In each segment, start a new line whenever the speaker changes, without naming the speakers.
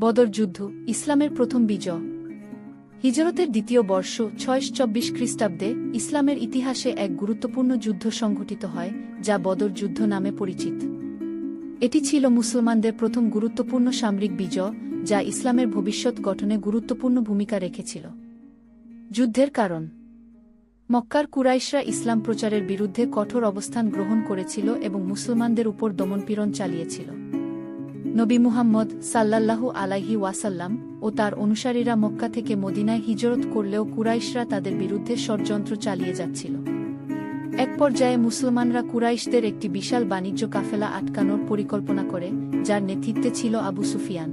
বদর যুদ্ধ, ইসলামের প্রথম বিজয়। হিজরতের দ্বিতীয় বর্ষ, ছয়শো চব্বিশ খ্রিস্টাব্দে, ইসলামের ইতিহাসে এক গুরুত্বপূর্ণ যুদ্ধ সংঘটিত হয়, যা বদর যুদ্ধ নামে পরিচিত। এটি ছিল মুসলমানদের প্রথম গুরুত্বপূর্ণ সামরিক বিজয়, যা ইসলামের ভবিষ্যৎ গঠনে গুরুত্বপূর্ণ ভূমিকা রেখেছিল। যুদ্ধের কারণ। মক্কার কুরাইশরা ইসলাম প্রচারের বিরুদ্ধে কঠোর অবস্থান গ্রহণ করেছিল এবং মুসলমানদের উপর দমনপীড়ন চালিয়েছিল। নবী মুহাম্মদ সাল্লাল্লাহু আলাইহি ওয়াসাল্লাম ও তার অনুসারীরা মক্কা থেকে মদিনায় হিজরত করলেও কুরাইশরা তাদের বিরুদ্ধে ষড়যন্ত্র চালিয়ে যাচ্ছিল। এক পর্যায়ে মুসলমানরা কুরাইশদের একটি বিশাল বাণিজ্য কাফেলা আটকানোর পরিকল্পনা করে, যার নেতৃত্বে ছিল আবু সুফিয়ান।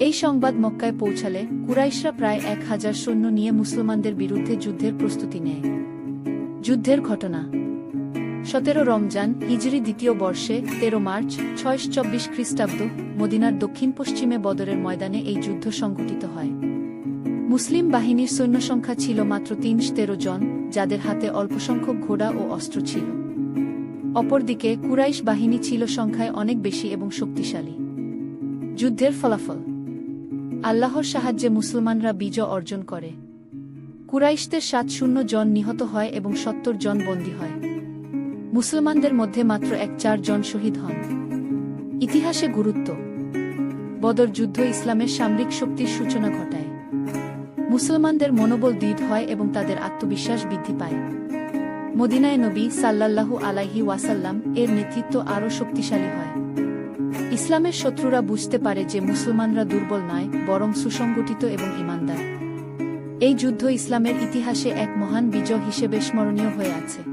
এই সংবাদ মক্কায় পৌঁছালে কুরাইশরা প্রায় এক হাজার সৈন্য নিয়ে মুসলমানদের বিরুদ্ধে যুদ্ধের প্রস্তুতি নেয়। যুদ্ধের ঘটনা সতেরো রমজান, হিজরি দ্বিতীয় বর্ষে, তেরো মার্চ, ছয়শো চব্বিশ খ্রিস্টাব্দ, মদিনার দক্ষিণ পশ্চিমে বদরের ময়দানে এই যুদ্ধ সংঘটিত হয়। মুসলিম বাহিনীর সৈন্য সংখ্যা ছিল মাত্র তিনশ তেরো জন, যাদের হাতে অল্পসংখ্যক ঘোড়া ও অস্ত্র ছিল। অপরদিকে, কুরাইশ বাহিনী ছিল সংখ্যায় অনেক বেশি এবং শক্তিশালী। যুদ্ধের ফলাফল। আল্লাহর সাহায্যে মুসলমানরা বিজয় অর্জন করে। কুরাইশদের সাত শূন্য জন নিহত হয় এবং সত্তর জন বন্দী হয়। মুসলমানদের মধ্যে মাত্র এক চার জন শহীদ হন। ইতিহাসে গুরুত্ব। বদর যুদ্ধ ইসলামের সামরিক শক্তির সূচনা ঘটায়। মুসলমানদের মনোবল দৃঢ় হয় এবং তাদের আত্মবিশ্বাস বৃদ্ধি পায়। মদিনায় নবী সাল্লাল্লাহু আলাইহি ওয়াসাল্লাম এর নেতৃত্ব আরও শক্তিশালী হয়। ইসলামের শত্রুরা বুঝতে পারে যে মুসলমানরা দুর্বল নয়, বরং সুসংগঠিত এবং ইমানদার। এই যুদ্ধ ইসলামের ইতিহাসে এক মহান বিজয় হিসেবে স্মরণীয় হয়ে আছে।